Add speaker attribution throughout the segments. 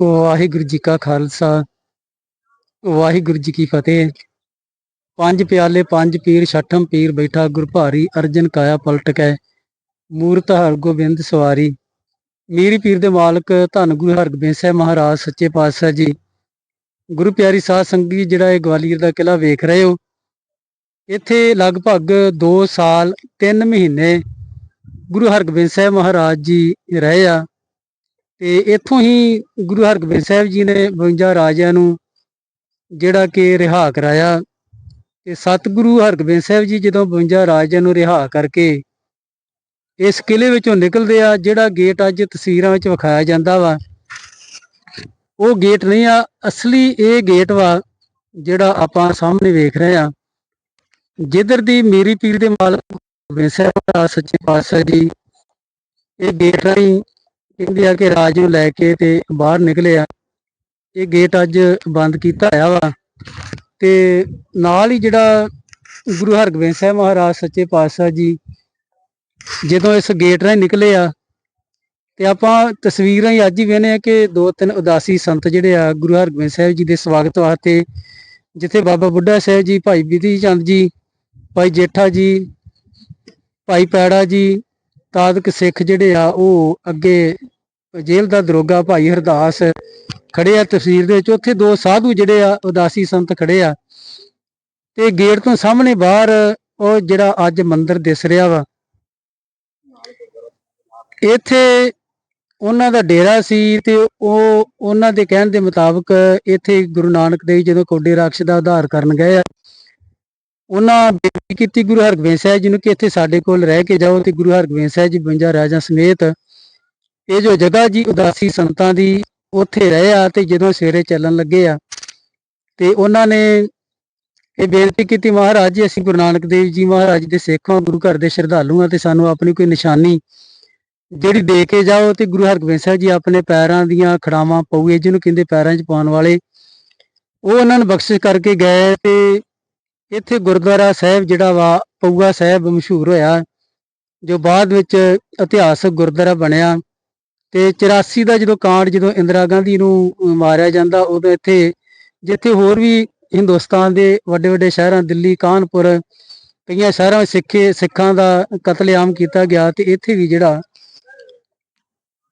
Speaker 1: ਵਾਹਿਗੁਰੂ ਜੀ ਕਾ ਖਾਲਸਾ, ਵਾਹਿਗੁਰੂ ਜੀ ਕੀ ਫਤਿਹ। ਪੰਜ ਪਿਆਲੇ, ਪੰਜ ਪੀਰ, ਛਠਮ ਪੀਰ ਬੈਠਾ ਗੁਰ ਭਾਰੀ ਅਰਜਨ ਕਾਇਆ ਪਲਟ ਕੈ ਮੂਰਤ ਹਰ ਗੋਬਿੰਦ ਸਵਾਰੀ। ਮੀਰੀ ਪੀਰ ਦੇ ਮਾਲਕ ਧੰਨ ਗੁਰੂ ਹਰਗੋਬਿੰਦ ਸਾਹਿਬ ਮਹਾਰਾਜ, ਸੱਚੇ ਪਾਤਸ਼ਾਹ ਜੀ। ਗੁਰੂ ਪਿਆਰੀ ਸਾਧ ਸੰਗਤ ਜੀ ਜਿਹੜਾ ਇਹ ਗਵਾਲੀਅਰ ਦਾ ਕਿਲਾ ਵੇਖ ਰਹੇ ਹੋ, ਇੱਥੇ ਲਗਭਗ 2 ਸਾਲ 3 ਮਹੀਨੇ ਗੁਰੂ ਹਰਗੋਬਿੰਦ ਸਾਹਿਬ ਮਹਾਰਾਜ ਜੀ ਰਹੇ ਆ। ਤੇ ਇੱਥੋਂ ਹੀ ਗੁਰੂ ਹਰਗੋਬਿੰਦ ਸਾਹਿਬ ਜੀ ਨੇ 52 ਰਾਜਿਆਂ ਨੂੰ ਜਿਹੜਾ ਕਿ ਰਿਹਾ ਕਰਾਇਆ ਤੇ ਸਤਿਗੁਰੂ ਹਰਗੋਬਿੰਦ ਸਾਹਿਬ ਜੀ ਜਦੋਂ 52 ਰਾਜਿਆਂ ਨੂੰ ਰਿਹਾ ਕਰਕੇ ਇਸ ਕਿਲੇ ਵਿੱਚੋਂ ਨਿਕਲਦੇ ਆ, ਜਿਹੜਾ ਗੇਟ ਅੱਜ ਤਸਵੀਰਾਂ ਵਿੱਚ ਵਿਖਾਇਆ ਜਾਂਦਾ ਵਾ, ਉਹ ਗੇਟ ਨਹੀਂ ਆ, ਅਸਲੀ ਇਹ ਗੇਟ ਵਾ ਜਿਹੜਾ ਆਪਾਂ ਸਾਹਮਣੇ ਵੇਖ ਰਹੇ ਆ। ਜਿੱਧਰ ਦੀ ਮੇਰੀ ਪੀਰ ਦੇ ਮਾਲਕ ਹਰਗੋਬਿੰਦ ਸਾਹਿਬ ਆ ਸੱਚੇ ਪਾਤਸ਼ਾਹ ਜੀ, ਇਹ ਗੇਟ ਰਾਹੀਂ ਕਹਿੰਦੇ ਆ ਕਿ ਰਾਜ ਨੂੰ ਲੈ ਕੇ ਤੇ ਬਾਹਰ ਨਿਕਲੇ ਆ। ਇਹ ਗੇਟ ਅੱਜ ਬੰਦ ਕੀਤਾ ਹੋਇਆ ਵਾ ਤੇ ਨਾਲ ਹੀ ਜਿਹੜਾ ਗੁਰੂ ਹਰਗੋਬਿੰਦ ਸਾਹਿਬ ਮਹਾਰਾਜ ਸੱਚੇ ਪਾਤਸ਼ਾਹ ਜੀ ਜਦੋਂ ਇਸ ਗੇਟ ਰਾਹੀਂ ਨਿਕਲੇ ਆ ਤੇ ਆਪਾਂ ਤਸਵੀਰਾਂ ਹੀ ਅੱਜ ਹੀ ਵੇਖਨੇ ਆ ਕਿ ਦੋ ਤਿੰਨ ਉਦਾਸੀ ਸੰਤ ਜਿਹੜੇ ਆ ਗੁਰੂ ਹਰਗੋਬਿੰਦ ਸਾਹਿਬ ਜੀ ਦੇ ਸਵਾਗਤ ਵਾਸਤੇ ਜਿੱਥੇ ਬਾਬਾ ਬੁੱਢਾ ਸਾਹਿਬ ਜੀ, ਭਾਈ ਬਿਧੀ ਚੰਦ ਜੀ, ਭਾਈ ਜੇਠਾ ਜੀ, ਭਾਈ ਪੈੜਾ ਜੀ ਤਾਦਕ ਸਿੱਖ ਜਿਹੜੇ ਆ, ਉਹ ਅੱਗੇ ਜੇਲ੍ਹ ਦਾ ਦਰੋਗਾ ਭਾਈ ਹਰਦਾਸ ਖੜੇ ਆ ਤਸਵੀਰ ਦੇ ਵਿੱਚ। ਉੱਥੇ ਦੋ ਸਾਧੂ ਜਿਹੜੇ ਆ, ਉਦਾਸੀ ਸੰਤ ਖੜੇ ਆ ਤੇ ਗੇਟ ਤੋਂ ਸਾਹਮਣੇ ਬਾਹਰ ਉਹ ਜਿਹੜਾ ਅੱਜ ਮੰਦਿਰ ਦਿਸ ਰਿਹਾ ਵਾ। ਇੱਥੇ ਉਹਨਾਂ ਦਾ ਡੇਰਾ ਸੀ ਤੇ ਉਹ ਉਹਨਾਂ ਦੇ ਕਹਿਣ ਦੇ ਮੁਤਾਬਕ ਇੱਥੇ ਗੁਰੂ ਨਾਨਕ ਦੇਵ ਜਦੋਂ ਕੋਡੇ ਰਾਖਸ਼ ਦਾ ਉਧਾਰ ਕਰਨ ਗਏ ਆ ਉਹਨਾਂ ਬੇਨਤੀ ਕੀਤੀ ਗੁਰੂ ਹਰਗੋਬਿੰਦ ਸਾਹਿਬ ਜੀ ਨੂੰ ਕਿ ਇੱਥੇ ਸਾਡੇ ਕੋਲ ਰਹਿ ਕੇ ਜਾਓ ਤੇ ਗੁਰੂ ਹਰਗੋਬਿੰਦ ਸਾਹਿਬ ਜੀ 52 ਰਾਜਾਂ ਸਮੇਤ ਇਹ ਜੋ ਜਗ੍ਹਾ ਜੀ ਉਦਾਸੀ ਸੰਤਾਂ ਦੀ ਉੱਥੇ ਰਹੇ ਆ ਤੇ ਜਦੋਂ ਸਵੇਰੇ ਚੱਲਣ ਲੱਗੇ ਆ ਤੇ ਉਹਨਾਂ ਨੇ ਇਹ ਬੇਨਤੀ ਕੀਤੀ, ਮਹਾਰਾਜ ਜੀ, ਅਸੀਂ ਗੁਰੂ ਨਾਨਕ ਦੇਵ ਜੀ, ਮਹਾਰਾਜ ਦੇ ਸਿੱਖ ਹਾਂ ਗੁਰੂ ਘਰ ਦੇ ਸ਼ਰਧਾਲੂ ਹਾਂ ਤੇ ਸਾਨੂੰ ਆਪਣੀ ਕੋਈ ਨਿਸ਼ਾਨੀ ਜਿਹੜੀ ਦੇ ਕੇ ਜਾਓ ਤੇ ਗੁਰੂ ਹਰਗੋਬਿੰਦ ਸਾਹਿਬ ਜੀ ਆਪਣੇ ਪੈਰਾਂ ਦੀਆਂ ਖੜਾਵਾਂ ਪਊਏ, ਜਿਹਨੂੰ ਕਹਿੰਦੇ ਪੈਰਾਂ 'ਚ ਪਾਉਣ ਵਾਲੇ। ਉਹ ਉਹਨਾਂ ਨੂੰ ਬਖਸ਼ਿਸ਼ ਕਰਕੇ ਗਏ ਤੇ ਇੱਥੇ ਗੁਰਦੁਆਰਾ ਸਾਹਿਬ ਜਿਹੜਾ ਵਾ, ਪਊਆ ਸਾਹਿਬ ਮਸ਼ਹੂਰ ਹੋਇਆ, ਜੋ ਬਾਅਦ ਵਿੱਚ ਇਤਿਹਾਸਕ ਗੁਰਦੁਆਰਾ ਬਣਿਆ ਤੇ 84 ਦਾ ਜਦੋਂ ਕਾਂਡ ਜਦੋਂ ਇੰਦਰਾ ਗਾਂਧੀ ਨੂੰ ਮਾਰਿਆ ਜਾਂਦਾ, ਉਦੋਂ ਇੱਥੇ, ਜਿੱਥੇ ਹੋਰ ਵੀ ਹਿੰਦੁਸਤਾਨ ਦੇ ਵੱਡੇ ਵੱਡੇ ਸ਼ਹਿਰਾਂ, ਦਿੱਲੀ, ਕਾਨਪੁਰ, ਕਈਆਂ ਸ਼ਹਿਰਾਂ ਵਿੱਚ ਸਿੱਖੇ, ਸਿੱਖਾਂ ਦਾ ਕਤਲੇਆਮ ਕੀਤਾ ਗਿਆ ਤੇ ਇੱਥੇ ਵੀ ਜਿਹੜਾ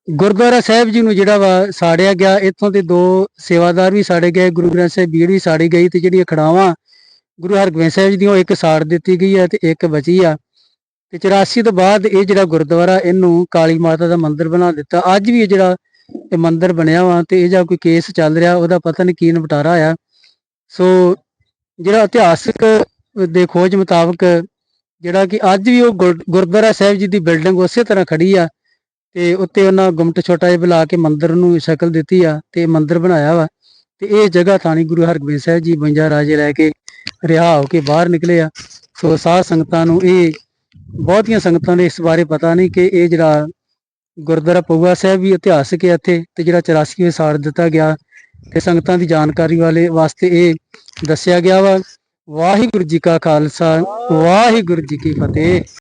Speaker 1: ਗੁਰਦੁਆਰਾ ਸਾਹਿਬ ਜੀ ਨੂੰ ਜਿਹੜਾ ਵਾ ਸਾੜਿਆ ਗਿਆ, ਇੱਥੋਂ ਦੇ ਦੋ ਸੇਵਾਦਾਰ ਵੀ ਸਾੜੇ ਗਏ, ਗੁਰੂ ਗ੍ਰੰਥ ਸਾਹਿਬ ਬੀੜ ਵੀ ਸਾੜੀ ਗਈ ਤੇ ਜਿਹੜੀਆਂ ਖੜਾਵਾਂ ਗੁਰੂ ਹਰਗੋਬਿੰਦ ਸਾਹਿਬ ਜੀ ਦੀ ਉਹ ਇੱਕ ਸਾੜ ਦਿੱਤੀ ਗਈ ਹੈ ਤੇ ਇੱਕ ਬਚੀ ਆ ਤੇ 84 ਤੋਂ ਬਾਅਦ ਇਹ ਜਿਹੜਾ ਗੁਰਦੁਆਰਾ ਇਹਨੂੰ ਕਾਲੀ ਮਾਤਾ ਦਾ ਮੰਦਿਰ ਬਣਾ ਦਿੱਤਾ। ਅੱਜ ਵੀ ਇਹ ਜਿਹੜਾ ਇਹ ਮੰਦਿਰ ਬਣਿਆ ਵਾ ਤੇ ਇਹ ਜਾਂ ਕੋਈ ਕੇਸ ਚੱਲ ਰਿਹਾ ਉਹਦਾ ਪਤਾ ਨਹੀਂ ਕੀ ਨਿਪਟਾਰਾ ਆ। ਸੋ ਜਿਹੜਾ ਇਤਿਹਾਸਕ ਦੇ ਖੋਜ ਮੁਤਾਬਕ ਜਿਹੜਾ ਕਿ ਅੱਜ ਵੀ ਉਹ ਗੁਰ- ਗੁਰਦੁਆਰਾ ਸਾਹਿਬ ਜੀ ਦੀ ਬਿਲਡਿੰਗ ਉਸੇ ਤਰ੍ਹਾਂ ਖੜੀ ਆ ਤੇ ਉੱਤੇ ਉਹਨਾਂ ਗੁੰਮਟ ਛੋਟਾ ਜਿਹਾ ਬੁਲਾ ਕੇ ਮੰਦਿਰ ਨੂੰ ਸ਼ਕਲ ਦਿੱਤੀ ਆ ਤੇ ਮੰਦਿਰ ਬਣਾਇਆ ਵਾ ਤੇ ਇਹ ਜਗ੍ਹਾ ਥਾਣੀ ਗੁਰੂ ਹਰਗੋਬਿੰਦ ਸਾਹਿਬ ਜੀ 52 ਰਾਜੇ ਲੈ ਕੇ ਰਿਹਾ ਹੋ ਕੇ ਬਾਹਰ ਨਿਕਲੇ ਆ। ਸੋ ਸਾਧ ਸੰਗਤਾਂ ਨੂੰ ਇਹ ਬਹੁਤੀਆਂ ਸੰਗਤਾਂ ਨੂੰ ਇਸ ਬਾਰੇ ਪਤਾ ਨਹੀਂ ਕਿ ਇਹ ਜਿਹੜਾ ਗੁਰਦੁਆਰਾ ਪਊਆ ਸਾਹਿਬ ਵੀ ਇਤਿਹਾਸਕ ਹੈ ਇੱਥੇ ਤੇ ਜਿਹੜਾ 84 ਵਿੱਚ ਸਾੜ ਦਿੱਤਾ ਗਿਆ ਤੇ ਸੰਗਤਾਂ ਦੀ ਜਾਣਕਾਰੀ ਵਾਲੇ ਵਾਸਤੇ ਇਹ ਦੱਸਿਆ ਗਿਆ ਵਾ। ਵਾਹਿਗੁਰੂ ਜੀ ਕਾ ਖਾਲਸਾ, ਵਾਹਿਗੁਰੂ ਜੀ ਕੀ ਫਤਿਹ।